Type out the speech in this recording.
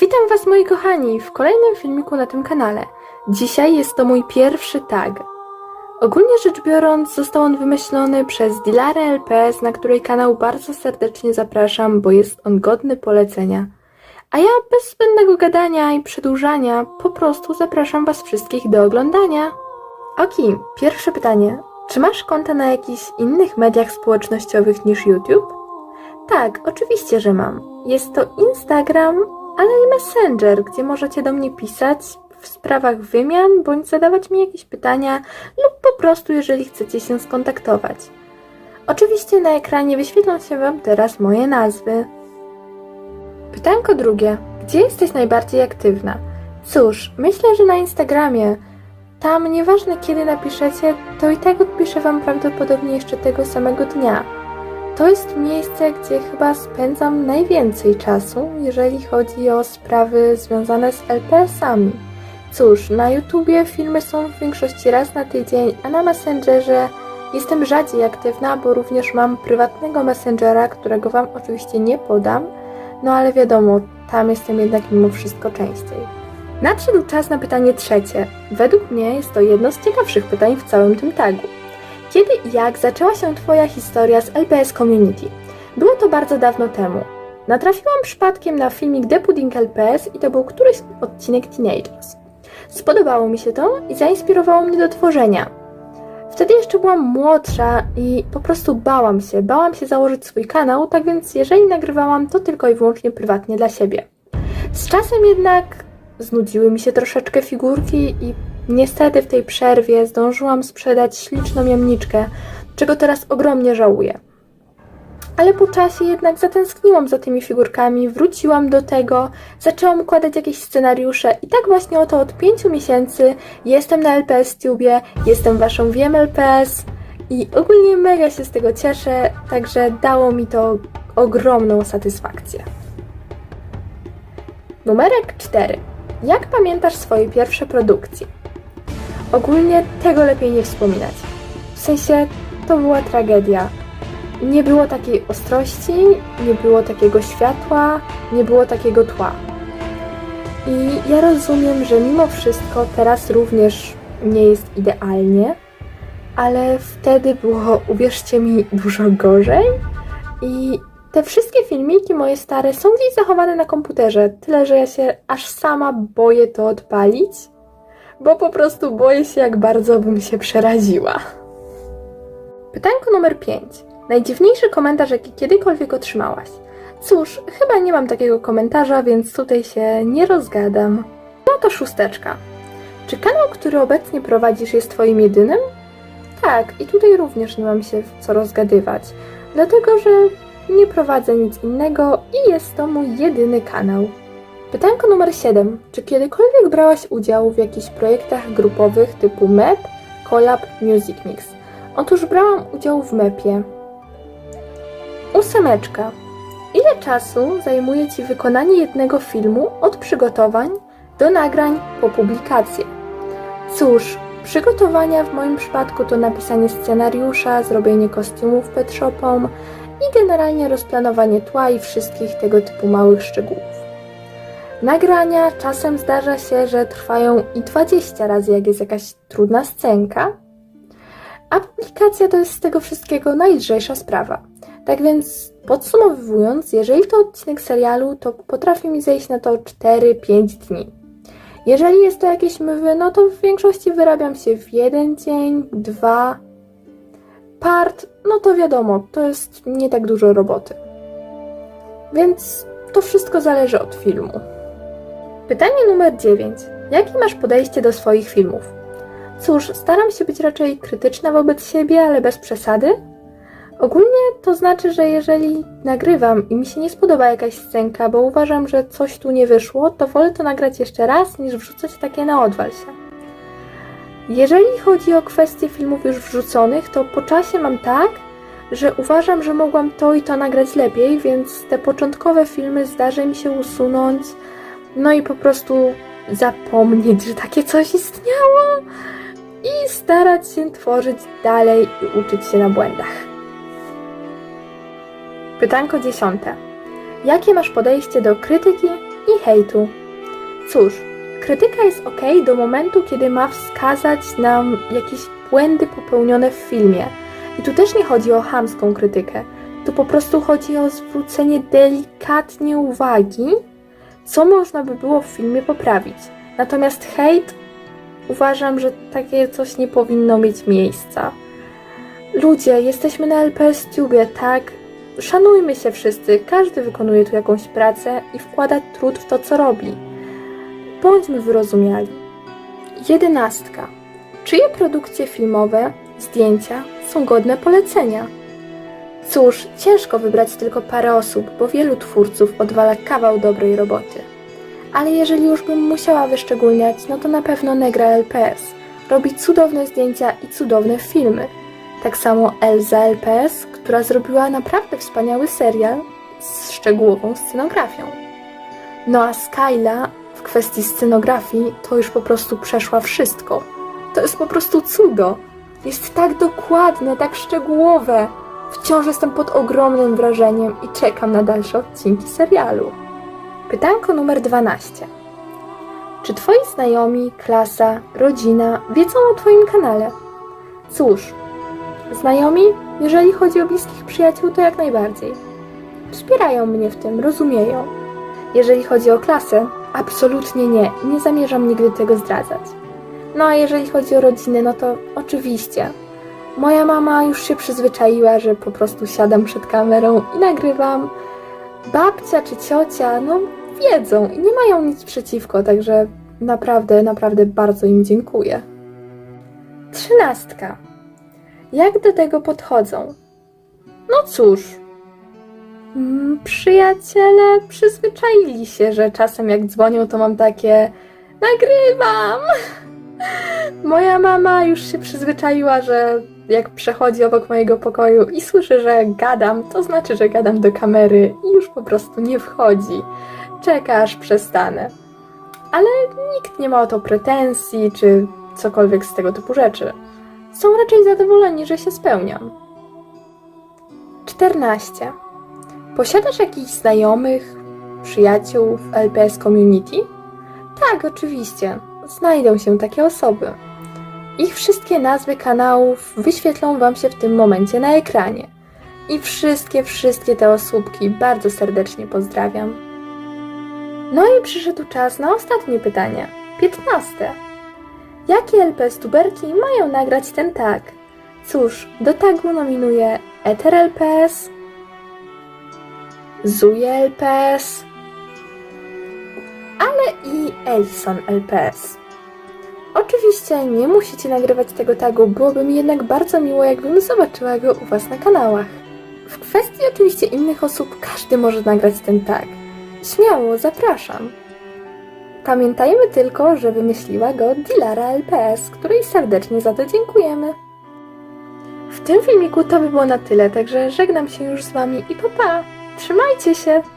Witam Was moi kochani w kolejnym filmiku na tym kanale. Dzisiaj jest to mój pierwszy tag. Ogólnie rzecz biorąc został on wymyślony przez Dilarę LPS, na której kanał bardzo serdecznie zapraszam, bo jest on godny polecenia. A ja bez zbędnego gadania i przedłużania po prostu zapraszam Was wszystkich do oglądania. Oki, pierwsze pytanie. Czy masz konta na jakichś innych mediach społecznościowych niż YouTube? Tak, oczywiście, że mam. Jest to Instagram, ale i Messenger, gdzie możecie do mnie pisać w sprawach wymian bądź zadawać mi jakieś pytania lub po prostu, jeżeli chcecie się skontaktować. Oczywiście na ekranie wyświetlą się Wam teraz moje nazwy. Pytanko drugie. Gdzie jesteś najbardziej aktywna? Cóż, myślę, że na Instagramie. Tam nieważne kiedy napiszecie, to i tak odpiszę Wam prawdopodobnie jeszcze tego samego dnia. To jest miejsce, gdzie chyba spędzam najwięcej czasu, jeżeli chodzi o sprawy związane z LPS-ami. Cóż, na YouTubie filmy są w większości raz na tydzień, a na Messengerze jestem rzadziej aktywna, bo również mam prywatnego Messengera, którego Wam oczywiście nie podam, no ale wiadomo, tam jestem jednak mimo wszystko częściej. Nadszedł czas na pytanie trzecie. Według mnie jest to jedno z ciekawszych pytań w całym tym tagu. Kiedy i jak zaczęła się Twoja historia z LPS Community? Było to bardzo dawno temu. Natrafiłam przypadkiem na filmik The Pudding LPS i to był któryś odcinek Teenagers. Spodobało mi się to i zainspirowało mnie do tworzenia. Wtedy jeszcze byłam młodsza i po prostu bałam się, bałam się założyć swój kanał, tak więc jeżeli nagrywałam, to tylko i wyłącznie prywatnie dla siebie. Z czasem jednak znudziły mi się troszeczkę figurki i niestety w tej przerwie zdążyłam sprzedać śliczną jamniczkę, czego teraz ogromnie żałuję. Ale po czasie jednak zatęskniłam za tymi figurkami, wróciłam do tego, zaczęłam układać jakieś scenariusze i tak właśnie oto od pięciu miesięcy jestem na LPS Tubie, jestem waszą Wiem LPS i ogólnie mega się z tego cieszę, także dało mi to ogromną satysfakcję. Numerek 4. Jak pamiętasz swoje pierwsze produkcje? Ogólnie tego lepiej nie wspominać. W sensie to była tragedia. Nie było takiej ostrości, nie było takiego światła, nie było takiego tła. I ja rozumiem, że mimo wszystko teraz również nie jest idealnie, ale wtedy było, uwierzcie mi, dużo gorzej. I te wszystkie filmiki moje stare są gdzieś zachowane na komputerze, tyle że ja się aż sama boję to odpalić, bo po prostu boję się, jak bardzo bym się przeraziła. Pytanko numer 5. Najdziwniejszy komentarz, jaki kiedykolwiek otrzymałaś. Cóż, chyba nie mam takiego komentarza, więc tutaj się nie rozgadam. No to szósteczka. Czy kanał, który obecnie prowadzisz, jest Twoim jedynym? Tak, i tutaj również nie mam się co rozgadywać, dlatego że nie prowadzę nic innego i jest to mój jedyny kanał. Pytanko numer 7. Czy kiedykolwiek brałaś udział w jakichś projektach grupowych typu MEP, Collab, Music Mix? Otóż brałam udział w MEPie. Ósemeczka. Ile czasu zajmuje Ci wykonanie jednego filmu od przygotowań do nagrań po publikację? Cóż, przygotowania w moim przypadku to napisanie scenariusza, zrobienie kostiumów pet shopom i generalnie rozplanowanie tła i wszystkich tego typu małych szczegółów. Nagrania czasem zdarza się, że trwają i 20 razy, jak jest jakaś trudna scenka, a publikacja to jest z tego wszystkiego najdrzejsza sprawa. Tak więc podsumowując, jeżeli to odcinek serialu, to potrafi mi zejść na to 4-5 dni. Jeżeli jest to jakieś mywy, no to w większości wyrabiam się w jeden dzień, dwa. Part, no to wiadomo, to jest nie tak dużo roboty. Więc to wszystko zależy od filmu. Pytanie numer 9. Jakie masz podejście do swoich filmów? Cóż, staram się być raczej krytyczna wobec siebie, ale bez przesady. Ogólnie to znaczy, że jeżeli nagrywam i mi się nie spodoba jakaś scenka, bo uważam, że coś tu nie wyszło, to wolę to nagrać jeszcze raz, niż wrzucać takie na odwal się. Jeżeli chodzi o kwestie filmów już wrzuconych, to po czasie mam tak, że uważam, że mogłam to i to nagrać lepiej, więc te początkowe filmy zdarzy mi się usunąć, no i po prostu zapomnieć, że takie coś istniało i starać się tworzyć dalej i uczyć się na błędach. Pytanko dziesiąte. Jakie masz podejście do krytyki i hejtu. Cóż, krytyka jest ok do momentu, kiedy ma wskazać nam jakieś błędy popełnione w filmie. I tu też nie chodzi o chamską krytykę. Tu po prostu chodzi o zwrócenie delikatnie uwagi, co można by było w filmie poprawić. Natomiast hejt uważam, że takie coś nie powinno mieć miejsca. Ludzie, jesteśmy na LPS Tubie, tak? Szanujmy się wszyscy, każdy wykonuje tu jakąś pracę i wkłada trud w to, co robi. Bądźmy wyrozumiali. Jedenastka. Czyje produkcje filmowe, zdjęcia są godne polecenia? Cóż, ciężko wybrać tylko parę osób, bo wielu twórców odwala kawał dobrej roboty. Ale jeżeli już bym musiała wyszczególniać, no to na pewno Negra LPS. Robi cudowne zdjęcia i cudowne filmy. Tak samo Elza LPS, która zrobiła naprawdę wspaniały serial z szczegółową scenografią. No a Skyla w kwestii scenografii to już po prostu przeszła wszystko. To jest po prostu cudo. Jest tak dokładne, tak szczegółowe. Wciąż jestem pod ogromnym wrażeniem i czekam na dalsze odcinki serialu. Pytanko numer 12. Czy twoi znajomi, klasa, rodzina wiedzą o twoim kanale? Cóż, znajomi, jeżeli chodzi o bliskich przyjaciół, to jak najbardziej. Wspierają mnie w tym, rozumieją. Jeżeli chodzi o klasę, absolutnie nie, nie zamierzam nigdy tego zdradzać. No a jeżeli chodzi o rodzinę, no to oczywiście. Moja mama już się przyzwyczaiła, że po prostu siadam przed kamerą i nagrywam. Babcia czy ciocia, no wiedzą i nie mają nic przeciwko, także naprawdę, naprawdę bardzo im dziękuję. Trzynastka. Jak do tego podchodzą? No cóż, mm, przyjaciele przyzwyczaili się, że czasem jak dzwonią, to mam takie nagrywam. Moja mama już się przyzwyczaiła, że jak przechodzi obok mojego pokoju i słyszy, że gadam, to znaczy, że gadam do kamery i już po prostu nie wchodzi. Czeka aż przestanę. Ale nikt nie ma o to pretensji, czy cokolwiek z tego typu rzeczy. Są raczej zadowoleni, że się spełniam. 14. Posiadasz jakichś znajomych, przyjaciół w LPS Community? Tak, oczywiście. Znajdą się takie osoby. Ich wszystkie nazwy kanałów wyświetlą Wam się w tym momencie na ekranie. I wszystkie, wszystkie te osóbki bardzo serdecznie pozdrawiam. No i przyszedł czas na ostatnie pytanie. 15. Jakie LPS tuberki mają nagrać ten tag? Cóż, do tagu nominuję Ether LPS, Zuje LPS, ale i Elson LPS. Oczywiście nie musicie nagrywać tego tagu, byłoby mi jednak bardzo miło, jakbym zobaczyła go u Was na kanałach. W kwestii oczywiście innych osób każdy może nagrać ten tag. Śmiało, zapraszam. Pamiętajmy tylko, że wymyśliła go Dilara LPS, której serdecznie za to dziękujemy. W tym filmiku to by było na tyle, także żegnam się już z Wami i pa pa! Trzymajcie się!